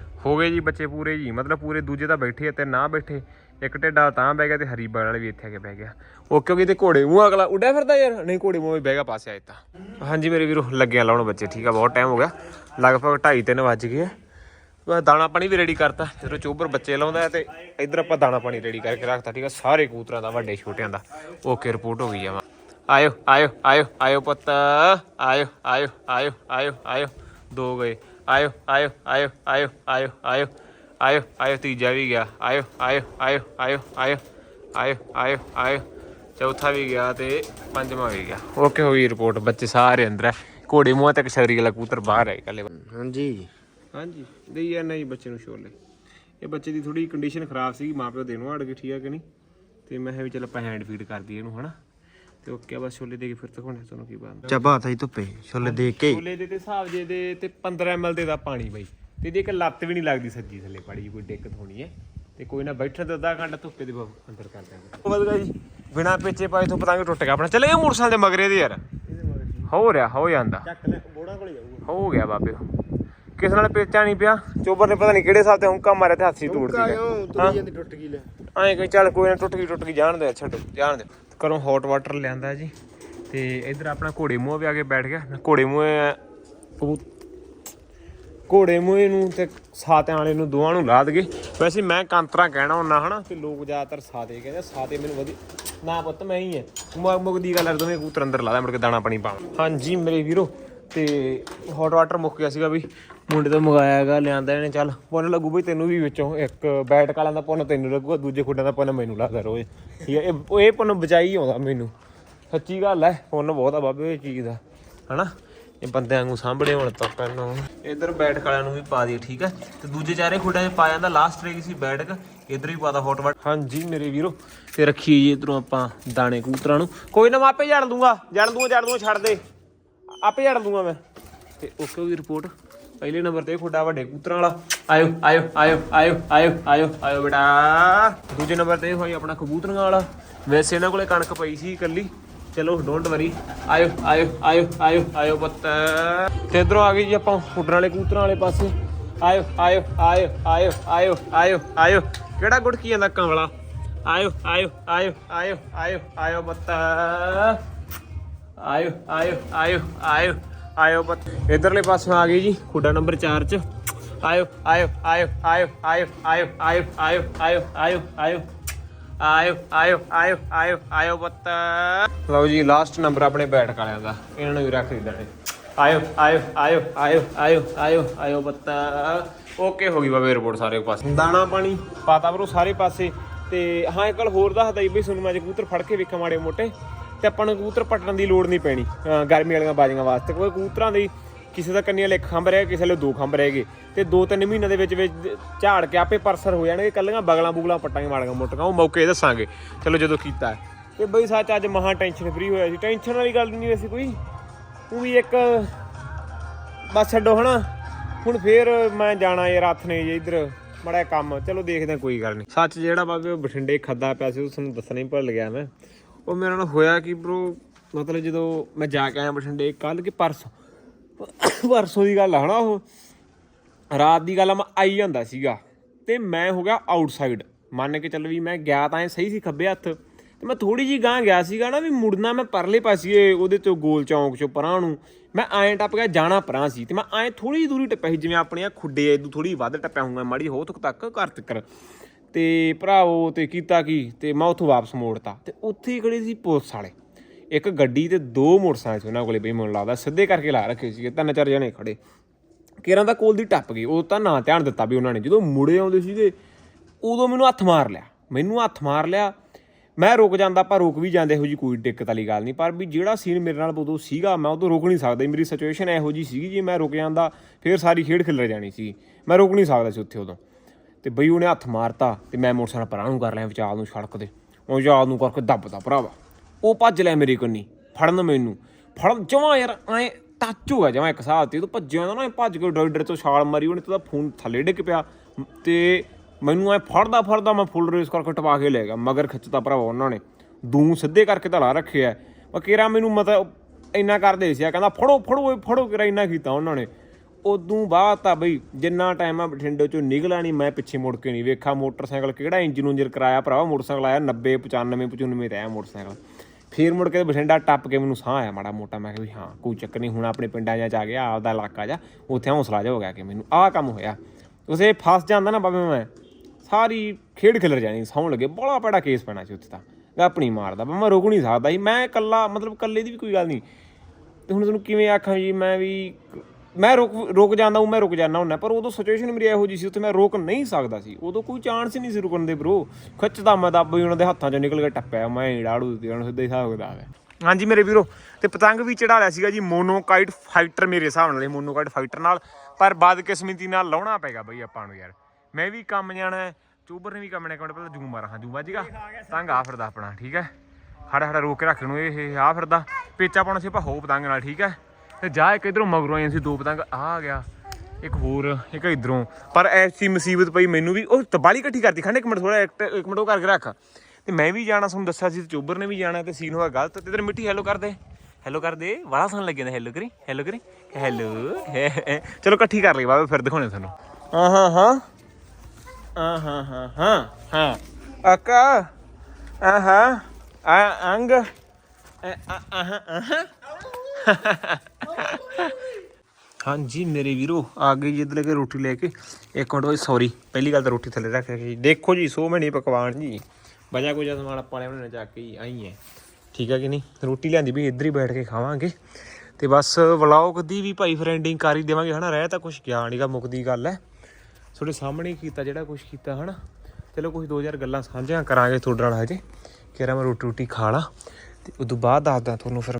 ਹੋ ਗਏ ਜੀ ਬੱਚੇ ਪੂਰੇ ਜੀ, ਮਤਲਬ ਪੂਰੇ ਦੂਜੇ ਤਾਂ ਬੈਠੇ ਆ ਤੇ ਨਾ ਬੈਠੇ, ਇੱਕ ਢੇਡਾ ਤਾਂ ਬਹਿ ਗਿਆ ਤੇ ਹਰੀ ਵਾਲੇ ਵੀ ਇੱਥੇ ਆ ਕੇ ਬਹਿ ਗਿਆ। ਉਹ ਕਿਉਂਕਿ ਤੇ ਘੋੜੇ ਮੂੰਹ ਅਗਲਾ, ਉੱਡਿਆ ਫਿਰਦਾ ਯਾਰ? ਨਹੀਂ, ਘੋੜੇ ਮੂੰਹ ਵੀ ਬਹਿ ਗਿਆ ਪਾਸੇ ਆਏ ਤਾਂ। ਹਾਂਜੀ ਮੇਰੇ ਵੀਰੋ, ਲੱਗਿਆ ਲਾਉਣ ਬੱਚੇ, ਠੀਕ ਆ, ਬਹੁਤ ਟਾਈਮ ਹੋ ਗਿਆ। ਲਗਭਗ 2:30 3 ਵੱਜ ਗਏ ਆ। ਦਾਣਾ ਪਾਣੀ ਵੀ ਰੈਡੀ ਕਰਤਾ। ਜਦੋਂ ਚੋਬਰ ਬੱਚੇ ਲਾਉਂਦਾ ਹੈ ਤੇ ਇੱਧਰ ਆਪਾਂ ਦਾਣਾ ਪਾਣੀ ਰੈਡੀ ਕਰਕੇ ਰੱਖਤਾ, ਠੀਕ ਆ। ਸਾਰੇ ਕੂਤਰਾਂ ਦਾ, ਵੱਡੇ ਛੋਟਿਆਂ ਦਾ। ਓਕੇ ਰਿਪੋਰਟ ਹੋ ਗਈ ਆ ਆਇਓ ਆਇਓ ਆਇਓ ਆਇਓ ਪੁੱਤ। ਆਇਓ ਆਇਓ ਆਇਓ ਆਇਓ ਆਇਓ। ਦੋ ਗਏ। ਆਇਓ ਆਇਓ ਆਇਓ ਆਇਓ ਆਇਓ ਆਇਓ ਆਇਓ ਆਇਓ ਤੀਜਾ ਵੀ ਗਿਆ ਆਇਓ ਆਇਓ ਆਇਓ ਆਇਓ ਆਇਓ ਆਇਓ ਆਇਓ ਆਇਓ ਚੌਥਾ ਵੀ ਗਿਆ ਤੇ ਪੰਜਵਾਂ ਵੀ ਗਿਆ ਓਕੇ ਹੋ ਗਈ ਰਿਪੋਰਟ ਬੱਚੇ ਸਾਰੇ ਅੰਦਰ ਹੈ ਘੋੜੇ ਮੂੰਹ ਤੱਕ ਸ਼ਗਰੀ ਵਾਲਾ ਕਬੂਤਰ ਬਾਹਰ ਹੈ ਇਕੱਲੇ ਹਾਂਜੀ ਹਾਂਜੀ ਦੇਈ ਆ ਨਹੀਂ ਬੱਚੇ ਨੂੰ ਛੋਲੇ ਇਹ ਬੱਚੇ ਦੀ ਥੋੜੀ ਕੰਡੀਸ਼ਨ ਖਰਾਬ ਸੀ ਮਾਪਿਓ ਦੇਣੋਂ ਹਟ ਗਏ ਠੀਕ ਆ ਕਿ ਨਹੀਂ ਤੇ ਮੈਂ ਕਿਹਾ ਵੀ ਚੱਲ ਆਪਾਂ ਹੈਂਡ ਫੀਡ ਕਰ ਦਈਏ ਇਹਨੂੰ ਹਨਾ ਤੇ ਓਕੇ ਆ ਬਸ ਛੋਲੇ ਦੇ ਕੇ ਫਿਰ ਦਿਖਾਉਣੇ ਤੁਹਾਨੂੰ ਕੀ ਬਣਦਾ ਚੱਬਾ ਥਈ ਧੁੱਪੇ ਛੋਲੇ ਦੇਖ ਕੇ। ਛੋਲੇ ਦੇ ਤੇ ਹਿਸਾਬ ਜੇ ਦੇ ਤੇ 15 ml ਦੇ ਦਾ ਪਾਣੀ ਬਾਈ। ਤੇ ਇਹਦੀ ਇੱਕ ਲੱਤ ਵੀ ਨਹੀਂ ਲੱਗਦੀ ਸੱਜੀ ਥੱਲੇ ਪੜੀ ਕੋਈ ਦਿੱਕਤ ਹੋਣੀ ਹੈ। ਤੇ ਕੋਈ ਨਾ ਬੈਠਣ ਤੇ ਅੱਧਾ ਘੰਟਾ ਧੁੱਪੇ ਦੇ ਅੰਦਰ ਕਰ ਦਿਆਂਗੇ। ਬਦਗਾ ਜੀ ਬਿਨਾ ਪੇਚੇ ਪਾਏ ਤੋਂ ਪਤੰਗ ਟੁੱਟ ਗਿਆ ਆਪਣਾ। ਚੱਲੇ ਗਿਆ ਮੋਟਰਸਾਈਕਲ ਦੇ ਮਗਰੇ ਦੇ ਯਾਰ। ਹੋ ਰਿਹਾ ਹੋ ਜਾਂਦਾ। ਚੱਕ ਲੈ ਬੋੜਾ ਕੋਲੇ ਜਾਊਗਾ ਹੋ ਗਿਆ ਬਾਬੇ। ਕਿਸ ਨਾਲ ਪੇਚਾ ਨਹੀਂ ਪਿਆ। ਚੋਬਰ ਨੇ ਪਤਾ ਨਹੀਂ ਕਿਹੜੇ ਹਿਸਾਬ ਤੇ ਹੁੰਕਾ ਮਾਰਿਆ ਤੇ ਹੱਥੀ ਤੋੜਦੀ ਹੈ। ਤੁਰੀ ਜਾਂਦੀ ਟੁੱਟ ਗਈ ਲੈ। ਐਂ ਕੋਈ ਚੱਲ ਕੋਈ ਨਾ ਟੁੱਟ ਗਈ ਟੁੱਟ ਗਈ। ਜਾਣ ਦੇ ਛੱਡੋ ਜਾਣ ਦੇ। ਘਰੋਂ ਹੌਟ ਵਾਟਰ ਲਿਆਂਦਾ ਜੀ। ਤੇ ਇਧਰ ਆਪਣਾ ਘੋੜੇ ਮੂੰਹ ਵੀ ਆ ਕੇ ਬੈਠ ਗਿਆ। ਘੋੜੇ ਮੂੰਹ ਉਹ ਘੋੜੇ ਮੂੰਹ ਨੂੰ ਤੇ ਸਾਤਿਆਂ ਵਾਲੇ ਨੂੰ ਦੋਵਾਂ ਨੂੰ ਲਾ ਦਗੇ ਵੈਸੇ ਮੈਂ ਕਾਂਤਰਾ ਕਹਿਣਾ ਹੁੰਦਾ ਹਨਾ ਤੇ ਲੋਕ ਜ਼ਿਆਦਾਤਰ ਸਾਤੇ ਕਹਿੰਦੇ ਸਾਤੇ ਮੈਨੂੰ ਵਧੀ ਨਾ ਪੁੱਤ ਮੈਂ ਹੀ ਐ ਮੁਗ ਮੁਗ ਦੀ ਗੱਲ ਕਰ ਮੈਂ ਕਬੂਤਰ ਅੰਦਰ ਲਾ ਦੇ, ਮੁੜ ਕੇ ਦਾਣਾ ਪਾਣੀ ਪਾਵਾਂ ਹਾਂਜੀ ਮੇਰੇ ਵੀਰੋ ਤੇ ਹੌਟ ਵਾਟਰ ਮੁੱਕ ਗਿਆ ਸੀਗਾ ਵੀ। ਮੁੰਡੇ ਤੋਂ ਮੰਗਾਇਆ ਹੈਗਾ, ਲਿਆਂਦਾ ਇਹਨੇ, ਚੱਲ ਪੁੰਨ ਲੱਗੂ ਬਈ ਤੈਨੂੰ ਵੀ ਵਿੱਚੋਂ। ਇੱਕ ਬੈਟ ਕਾਲਾਂ ਦਾ ਪੁੰਨ ਤੈਨੂੰ ਲੱਗੂਗਾ, ਦੂਜੇ ਖੁੱਡਾਂ ਦਾ ਪੁੰਨ ਮੈਨੂੰ ਲੱਗਦਾ ਰੋਜ਼। ਠੀਕ ਹੈ, ਇਹ ਇਹ ਪੁੰਨ ਬਚਾਈ ਆਉਂਦਾ ਮੈਨੂੰ। ਸੱਚੀ ਗੱਲ ਹੈ, ਪੁੰਨ ਬਹੁਤ ਆ ਬਾਬੇ, ਇਹ ਚੀਜ਼ ਦਾ। ਹਨਾ? ਇਹ ਬੰਦਿਆਂ ਨੂੰ ਸਾਂਭੜੇ ਹੁਣ ਤੱਕ ਨੂੰ ਇਧਰ ਬੈਠ ਕਾਲਿਆਂ ਨੂੰ ਵੀ ਪਾ ਦਈਏ, ਠੀਕ ਹੈ? ਤੇ ਦੂਜੇ ਚਾਰੇ ਖੁੱਡਾਂ 'ਚ ਪਾ ਜਾਂਦਾ ਲਾਸਟ ਰੇਗ ਸੀ ਬੈਠਕ ਇਧਰ ਵੀ ਪਾਦਾ ਹੌਟ ਵਾਟਰ ਹਾਂਜੀ ਮੇਰੇ ਵੀਰੋ, ਤੇ ਰੱਖੀ ਜੀ ਇਧਰੋਂ ਆਪਾਂ ਦਾਣੇ ਕੂਤਰਾਂ ਨੂੰ। ਕੋਈ ਨਾ ਮਾਪੇ ਆਪੇ ਜੜ ਦੂੰਗਾ ਜੜ ਦੂੰਗਾ ਜੜ ਦੂੰਗਾ ਛੱਡ ਦੇ। ਆਪੇ ਜੜ ਦੂੰਗਾ ਮੈਂ ਤੇ ਓਕੇ ਦੀ ਰਿਪੋਰਟ ਪਹਿਲੇ ਨੰਬਰ ਤੇ ਖੁੱਡਾ ਵੱਡੇ ਕੂਤਰਾਂ ਵਾਲਾ ਆਇਓ ਆਇਓ ਆਇਓ ਆਇਓ ਆਇਓ ਆਇਓ ਆਇਓ ਬੇਟਾ ਦੂਜੇ ਨੰਬਰ ਤੇ ਹੋਈ ਆਪਣਾ ਕਬੂਤਰਾਂ ਵਾਲਾ ਵੈਸੇ ਇਹਨਾਂ ਕੋਲੇ ਕਣਕ ਪਈ ਸੀ ਇਕੱਲੀ ਚਲੋ ਡੋਂਟ ਵਰੀ ਆਇਓ ਆਇਓ ਆਇਓ ਆਇਓ ਆਇਓ ਪੁੱਤ ਤੇ ਇਧਰੋਂ ਆ ਗਈ ਜੀ ਆਪਾਂ ਉੱਡਣ ਵਾਲੇ ਕਬੂਤਰਾਂ ਵਾਲੇ ਪਾਸੇ ਆਇਓ ਆਇਓ ਆਇਓ ਆਇਓ ਆਇਓ ਆਇਓ ਆਇਓ ਕਿਹੜਾ ਗੁੜ ਕੀ ਜਾਂਦਾ ਵਾਲਾ ਆਇਓ ਆਇਓ ਆਇਓ ਆਇਓ ਆਇਓ ਆਇਓ ਪੁੱਤ ਆਇਓ ਆਇਓ ਆਇਓ ਆਇਓ ਆਇਓ ਪੁੱਤ ਇਧਰਲੇ ਪਾਸੋਂ ਆ ਗਈ ਜੀ ਖੁੱਡਾ ਨੰਬਰ 4 ਚ ਆਇਓ ਆਇਓ ਆਇਓ ਆਇਓ ਆਇਓ ਆਇਓ ਆਇਓ ਆਇਓ ਆਇਓ ਆਇਓ ਆਇਓ ਆਇਓ ਆਇਓ ਆਇਓ ਆਇਓ ਆਇਓ ਪੁੱਤ ਲਓ ਜੀ ਲਾਸਟ ਨੰਬਰ ਆਪਣੇ ਬੈਠਕ ਵਾਲਿਆਂ ਦਾ ਇਹਨਾਂ ਨੂੰ ਵੀ ਰੱਖ ਦਿੱਤਾ ਨੇ ਆਇਓ ਆਇਓ ਆਇਓ ਆਇਓ ਆਇਓ ਆਇਓ ਆਇਓ ਪੁੱਤ ਓਕੇ ਹੋ ਗਈ ਬਾਬੇ ਰਿਪੋਰਟ ਸਾਰੇ ਪਾਸੇ ਦਾਣਾ ਪਾਣੀ ਪਾਤਾ ਬਰੋ ਸਾਰੇ ਪਾਸੇ ਤੇ ਹਾਂ ਇੱਕ ਗੱਲ ਹੋਰ ਦੱਸਦਾ ਜੀ ਵੀ ਤੁਹਾਨੂੰ ਮੈਂ ਅੱਜ ਕਬੂਤਰ ਫੜ ਕੇ ਵੇਖਾਂ ਮਾੜੇ ਮੋਟੇ ਤੇ ਆਪਾਂ ਨੂੰ ਕਬੂਤਰ ਪੱਟਣ ਦੀ ਲੋੜ ਨਹੀਂ ਪੈਣੀ। ਗਰਮੀ ਵਾਲੀਆਂ ਬਾਜ਼ੀਆਂ ਵਾਸਤੇ ਕੋਈ ਕਬੂਤਰਾਂ ਦੀ ਕਿਸੇ ਦਾ ਕੰਨੀ ਵਾਲੇ ਇੱਕ ਖੰਭ ਰਹਿ ਕਿਸੇ ਲਈ ਦੋ ਖੰਭ ਰਹਿ ਗਏ। ਤੇ ਦੋ ਤਿੰਨ ਮਹੀਨੇ ਦੇ ਵਿੱਚ ਵਿੱਚ ਝਾੜ ਕੇ ਆਪੇ ਪਰਸਰ ਹੋ ਜਾਣਗੇ ਕੱਲੀਆਂ ਬਗਲਾਂ ਬੁਗਲਾਂ ਪੱਟਾਂਗੇ, ਮਾੜੀਆਂ ਮੋਟੀਆਂ। ਉਹ ਮੌਕੇ ਦੱਸਾਂਗੇ। ਚਲੋ ਜਦੋਂ ਕੀਤਾ ਤੇ ਬਈ ਸੱਚ ਅੱਜ ਮਹਾ ਟੈਨਸ਼ਨ ਫ੍ਰੀ ਹੋਇਆ ਸੀ। ਟੈਨਸ਼ਨ ਵਾਲੀ ਗੱਲ ਨਹੀਂ ਵੈਸੇ ਕੋਈ। ਉਹ ਵੀ ਇੱਕ ਬਸ ਛੱਡੋ ਹਨਾ। ਹੁਣ ਫੇਰ ਮੈਂ ਜਾਣਾ ਯਾਰ ਹੱਥ ਨੇ ਜੇ ਇਧਰ ਮੜਾ ਕੰਮ। ਚਲੋ ਦੇਖਦੇ ਹਾਂ, ਕੋਈ ਗੱਲ ਨਹੀਂ। ਸੱਚ ਜਿਹੜਾ ਬਾਬੇ ਉਹ ਬਠਿੰਡੇ ਖੱਦਾ ਪਿਆ ਸੀ, ਉਹ ਤੁਹਾਨੂੰ ਦੱਸਣਾ ਹੀ ਭੁੱਲ ਗਿਆ ਮੈਂ। ਉਹ ਮੇਰੇ ਨਾਲ ਹੋਇਆ ਕਿ ਬ్రో ਮਤਲਬ ਜਦੋਂ ਮੈਂ ਜਾ ਕੇ ਆਇਆ ਬਠਿੰਡੇ ਕੱਲ ਕਿ ਪਰਸੋਂ? ਪਰਸੋਂ ਦੀ ਗੱਲ ਆ ਹਨਾ ਉਹ। ਰਾਤ ਦੀ ਗੱਲ ਆ, ਮੈਂ ਆਈ ਜਾਂਦਾ ਸੀਗਾ। ਤੇ ਮੈਂ ਹੋ ਗਿਆ ਆਊਟਸਾਈਡ ਮੰਨ ਕੇ ਚੱਲ ਵੀ ਮੈਂ ਗਿਆ ਤਾਂ ਐਂ ਸਹੀ ਸੀ ਖੱਬੇ ਹੱਥ। ਤੇ ਮੈਂ ਥੋੜੀ ਜੀ ਗਾਂ ਗਿਆ ਸੀਗਾ ਨਾ ਵੀ ਮੁੜਨਾ ਮੈਂ ਪਰਲੇ ਪਾਸੀਏ ਉਹਦੇ ਤੋਂ ਗੋਲ ਚੌਂਕ ਚੋਂ ਪਰਾਂ ਨੂੰ। ਮੈਂ ਐਂ ਟੱਪ ਗਿਆ ਜਾਣਾ ਪਰਾਂ ਸੀ ਤੇ ਮੈਂ ਐਂ ਥੋੜੀ ਜਿਹੀ ਦੂਰੀ ਟੱਪਿਆ ਸੀ, ਜਿਵੇਂ ਆਪਣੀਆਂ ਖੁੱਡੇ ਇਦੋਂ ਥੋੜੀ ਵੱਧ ਟੱਪਿਆ ਹੋਊਗਾ, ਮਾੜੀ ਹੋਤਕ ਤੱਕ ਘਰ ਤੱਕ ਤੇ ਭਰਾਵੋ ਤੇ ਕੀਤਾ ਕੀ? ਤੇ ਮੈਂ ਉੱਥੋਂ ਵਾਪਸ ਮੋੜਤਾ। ਤੇ ਉੱਥੇ ਹੀ ਖੜੇ ਸੀ ਪੁਲਿਸ ਵਾਲੇ। ਇੱਕ ਗੱਡੀ ਤੇ ਦੋ ਮੋਟਰਸਾਈਕਲ ਸੀ ਉਹਨਾਂ ਕੋਲੇ ਬਈ ਮੈਨੂੰ ਲੱਗਦਾ। ਸਿੱਧੇ ਕਰਕੇ ਲਾ ਰੱਖੇ ਸੀਗੇ। ਤਿੰਨ ਚਾਰ ਜਣੇ ਖੜੇ। ਕੇਰਾਂ ਦਾ ਕੋਲ ਦੀ ਟੱਪ ਗਈ। ਉਹ ਤਾਂ ਨਾ ਧਿਆਨ ਦਿੱਤਾ ਵੀ ਉਹਨਾਂ ਨੇ। ਜਦੋਂ ਮੁੜੇ ਆਉਂਦੇ ਸੀਗੇ, ਉਦੋਂ ਮੈਨੂੰ ਹੱਥ ਮਾਰ ਲਿਆ। ਮੈਨੂੰ ਹੱਥ ਮਾਰ ਲਿਆ। ਮੈਂ ਰੁਕ ਜਾਂਦਾ ਪਰ ਰੁਕ ਵੀ ਜਾਂਦੇ। ਇਹੋ ਜੀ ਕੋਈ ਦਿੱਕਤ ਵਾਲੀ ਗੱਲ ਨਹੀਂ। ਪਰ ਵੀ ਜਿਹੜਾ ਸੀਨ ਮੇਰੇ ਨਾਲ ਉਦੋਂ ਸੀਗਾ, ਮੈਂ ਉਦੋਂ ਰੁਕ ਨਹੀਂ ਸਕਦਾ। ਮੇਰੀ ਸਿਚੁਏਸ਼ਨ ਇਹੋ ਜੀ ਸੀਗੀ ਜੇ, ਮੈਂ ਰੁਕ ਜਾਂਦਾ, ਫਿਰ ਸਾਰੀ ਖੇਡ ਖਿਲਰ ਜਾਣੀ ਸੀ। ਮੈਂ ਰੁਕ ਨਹੀਂ ਸਕਦਾ ਸੀ ਉੱਥੇ ਉਦੋਂ। ਤੇ ਬਈ ਉਹਨੇ ਹੱਥ ਮਾਰਤਾ ਤੇ ਮੈਂ ਮੋਟਰਸਾਈਕਲ ਪਰਾਂ ਨੂੰ ਕਰ ਲਿਆ ਵਿਚਾਲ ਨੂੰ ਸੜਕ ਦੇ ਉਹ ਵਿਚਾਲ ਨੂੰ ਕਰਕੇ ਦੱਬਦਾ ਭਰਾਵਾ। ਉਹ ਭੱਜ ਲਿਆ ਮੇਰੀ ਕੰਨੀ, ਫੜਨ ਮੈਨੂੰ। ਫੜਨ ਜਮਾ ਯਾਰ ਐ ਟੱਚ ਹੋ ਗਿਆ ਜਮਾ ਇੱਕ ਹਿਸਾਬ ਤੇ, ਉਹ ਭੱਜਿਆ ਨਾ ਭੱਜ ਕੇ ਡਰਾਈਡਰ ਤੋਂ ਛਾਲ ਮਾਰੀ, ਉਹਨੇ ਤਾਂ ਫੋਨ ਥੱਲੇ ਡਿੱਗ ਪਿਆ। ਤੇ ਮੈਨੂੰ ਐ ਫੜਦਾ ਫੜਦਾ ਮੈਂ ਫੁੱਲ ਰੇਸ ਕਰਕੇ ਟਪਾ ਕੇ ਲੈ ਗਿਆ, ਮਗਰ ਖਿੱਚਤਾ ਭਰਾਵਾ ਉਹਨਾਂ ਨੇ। ਦੂੰ ਸਿੱਧੇ ਕਰਕੇ ਤਾਂ ਲਾ ਰੱਖਿਆ। ਮੈਂ ਕਿਹਾ ਮੈਨੂੰ ਮਤਲਬ ਇੰਨਾ ਕਰਦੇ ਸੀ ਕਹਿੰਦਾ, ਫੜੋ ਫੜੋ ਫੜੋ ਕਿਰਾ ਇੰਨਾ ਕੀਤਾ ਉਹਨਾਂ ਨੇ? ਉਦੋਂ ਬਾਅਦ ਤਾਂ ਬਈ ਜਿੰਨਾ ਟਾਈਮ ਆ ਬਠਿੰਡੇ ਚੋਂ ਨਿਕਲਿਆ ਨਹੀਂ ਮੈਂ ਪਿੱਛੇ ਮੁੜ ਕੇ ਨਹੀਂ ਵੇਖਾ ਮੋਟਰਸਾਈਕਲ ਕਿਹੜਾ ਇੰਜਨ ਉਂਜਰ ਕਰਾਇਆ ਭਰਾਵਾ? ਮੋਟਰਸਾਈਕਲ ਆਇਆ 90 95 95 ਤੇ ਆਇਆ ਮੋਟਰਸਾਈਕਲ। ਫੇਰ ਮੁੜ ਕੇ ਬਠਿੰਡਾ ਟੱਪ ਕੇ ਮੈਨੂੰ ਸਾਹ ਆਇਆ ਮਾੜਾ ਮੋਟਾ। ਮੈਂ ਕਿਹਾ ਵੀ ਹਾਂ, ਕੋਈ ਚੱਕਰ ਨਹੀਂ, ਹੁਣ ਆਪਣੇ ਪਿੰਡਾਂ ਜਾਂ ਚ ਆ ਗਿਆ, ਆਪਦਾ ਇਲਾਕਾ ਜਾ ਉੱਥੇ ਹੌਸਲਾ ਜਾ ਹੋ ਗਿਆ ਕਿ ਮੈਨੂੰ ਆਹ ਕੰਮ ਹੋਇਆ। ਉਸੇ ਫਸ ਜਾਂਦਾ ਨਾ ਬਾਬੇ ਮੈਂ, ਸਾਰੀ ਖੇਡ ਖਿਲਰ ਜਾਣੀ, ਸੌਣ ਲੱਗੇ, ਬੜਾ ਪੜਾ ਕੇਸ ਪੈਣਾ ਸੀ ਉੱਥੇ ਤਾਂ। ਗੱਪ ਨਹੀਂ ਮਾਰਦਾ ਪਰ ਮੈਂ ਰੁਕ ਨਹੀਂ ਸਕਦਾ ਸੀ। ਮੈਂ ਇਕੱਲਾ, ਮਤਲਬ ਇਕੱਲੇ ਦੀ ਵੀ ਕੋਈ ਗੱਲ ਨਹੀਂ ਤੇ ਹੁਣ ਤੁਹਾਨੂੰ ਕਿਵੇਂ ਆਖਾਂ ਜੀ, ਮੈਂ ਵੀ ਮੈਂ ਰੁਕ ਰੁਕ ਜਾਂਦਾ ਹੂੰ, ਮੈਂ ਰੁਕ ਜਾਂਦਾ ਹੁੰਦਾ ਪਰ ਉਦੋਂ ਸਿਚੁਏਸ਼ਨ ਮੇਰੀ ਇਹੋ ਜੀ ਸੀ, ਉੱਥੇ ਮੈਂ ਰੋਕ ਨਹੀਂ ਸਕਦਾ ਸੀ। ਉਦੋਂ ਕੋਈ ਚਾਂਸ ਹੀ ਨਹੀਂ ਸੀ ਰੁਕਣ ਦੇ ਬ్రో ਖਿੱਚਦਾ ਮੈਂ ਦੱਬ ਹੀ ਉਹਨਾਂ ਦੇ ਹੱਥਾਂ 'ਚੋਂ ਨਿਕਲ ਕੇ ਟੱਪਿਆ, ਮੈਂ ਢਾੜੂ ਦਿੱਤੀ ਉਹਨਾਂ ਸਿੱਧਾ ਹੀ ਹਿਸਾਬ ਕਿਤਾਬ ਹੈ ਹਾਂਜੀ ਮੇਰੇ ਵੀਰੋ, ਤੇ ਪਤੰਗ ਵੀ ਚੜਾ ਲਿਆ ਸੀਗਾ ਜੀ ਮੋਨੋਕਾਈਟ ਫਾਈਟਰ ਮੇਰੇ ਹਿਸਾਬ ਨਾਲ ਇਹ ਮੋਨੋਕਾਈਟ ਫਾਈਟਰ ਨਾਲ, ਪਰ ਬਾਦ ਕਿਸਮਤੀ ਨਾਲ ਲਾਉਣਾ ਪੈਗਾ ਬਈ ਆਪਾਂ ਨੂੰ ਯਾਰ। ਮੈਂ ਵੀ ਕੰਮ ਜਾਣਾ ਹੈ, ਚੂਬਰ ਨੇ ਵੀ ਕੰਮ ਨੇ ਕਹਿੰਦਾ ਪਹਿਲਾਂ ਜੂ ਮਾਰਾਂ। ਹਾਂ ਜੂ ਵੱਜ ਗਿਆ? ਤੰਗ ਆ ਫਿਰਦਾ ਆਪਣਾ, ਠੀਕ ਹੈ? ਹੜਾ ਹੜਾ ਰੋਕ ਕੇ ਰੱਖ ਨੂੰ ਇਹ ਆ ਫਿਰਦਾ। ਪੇਚਾ ਪਾਉਣਾ ਸੀ ਆਪਾਂ, ਹੋ ਪਤੰਗ ਨਾਲ, ਠੀਕ ਹੈ? ਤੇ ਜਾ ਇੱਕ ਇਧਰੋਂ ਮਗਰੋਂ ਆਏ ਸੀ ਦੋ ਪਤੰਗ ਆ ਆ ਗਿਆ। ਇੱਕ ਹੋਰ, ਇੱਕ ਇਧਰੋਂ। ਪਰ ਐਸੀ ਮੁਸੀਬਤ ਪਈ ਮੈਨੂੰ ਵੀ, ਉਹ ਤਬਾਲੀ ਇਕੱਠੀ ਕਰਦੀ ਖੰਡ ਇੱਕ ਮਿੰਟ ਥੋੜਾ ਇੱਕ ਮਿੰਟ ਉਹ ਕਰਕੇ ਰੱਖ। ਤੇ ਮੈਂ ਵੀ ਜਾਣਾ, ਤੁਹਾਨੂੰ ਦੱਸਿਆ ਸੀ ਤੇ ਚੋਬਰ ਨੇ ਵੀ ਜਾਣਾ ਤੇ ਸੀਨ ਹੋਇਆ ਗਲਤ। ਤੇ ਇਧਰ ਮਿੱਟੀ ਹੈਲੋ ਕਰਦੇ ਹੈਲੋ ਕਰਦੇ ਵਾਲਾ ਸੁਣ ਲੱਗੇ ਨੇ ਹੈਲੋ ਕਰੀ ਹੈਲੋ ਕਰੀ। ਹੈਲੋ ਚਲੋ ਇਕੱਠੀ ਕਰ ਲਈ, ਬਾਬੇ, ਫਿਰ ਦਿਖਾਉਣੇ ਤੁਹਾਨੂੰ। ਹਾਂ ਹਾਂ ਹਾਂ। ਹਾਂ ਹਾਂ ਹਾਂ ਹਾਂ ਹਾਂ। ਅਕਾ ਆਹਾ ਆ, ਅੰਗ। ਆਹਾ ਆਹਾ। ਹਾਂਜੀ, ਮੇਰੇ ਵੀਰੋ, ਆ ਗਏ ਜੀ ਇੱਧਰ ਕੇ ਰੋਟੀ ਲੈ ਕੇ। ਇੱਕ ਮਿੰਟ ਬਾਈ ਸੌਰੀ ਪਹਿਲੀ ਗੱਲ ਤਾਂ ਰੋਟੀ ਥੱਲੇ ਰੱਖ ਕੇ ਜੀ। ਦੇਖੋ ਜੀ, ਸੋ ਮਹੀਨੇ ਪਕਵਾਨ ਜੀ। ਵਜਾ ਕੋਈ ਸਮਾਨ ਆਪਾਂ ਨੇ ਬਣਾਉਣਾ ਚੱਕ ਕੇ ਹੀ ਆਈ ਹੈ। ਠੀਕ ਹੈ ਕਿ ਨਹੀਂ? ਰੋਟੀ ਲਿਆਂਦੀ ਵੀ ਇੱਧਰ ਹੀ ਬੈਠ ਕੇ ਖਾਵਾਂਗੇ। ਤੇ ਬਸ ਵਲੌਗ ਦੀ ਵੀ ਭਾਈ ਫਰੈਂਡਿੰਗ ਕਰ ਹੀ ਦੇਵਾਂਗੇ, ਹਨਾ? ਰਹਿ ਤਾਂ ਕੁਝ ਗਿਆ ਨਹੀਂਗਾ ਮੁੱਕਦੀ ਗੱਲ ਹੈ। ਤੁਹਾਡੇ ਸਾਹਮਣੇ ਹੀ ਕੀਤਾ ਜਿਹੜਾ ਕੁਝ ਕੀਤਾ, ਹਨਾ? ਚਲੋ ਕੁਝ 2000 ਗੱਲਾਂ ਸਾਂਝੀਆਂ ਕਰਾਂਗੇ ਤੁਹਾਡੇ ਨਾਲ ਹਜੇ ਕਿਹੜਾ ਮੈਂ ਰੋਟੀ ਰੋਟੀ ਖਾ ਲਾ। ਤੇ ਉਦੋਂ ਬਾਅਦ ਦੱਸਦਾ ਤੁਹਾਨੂੰ ਫਿਰ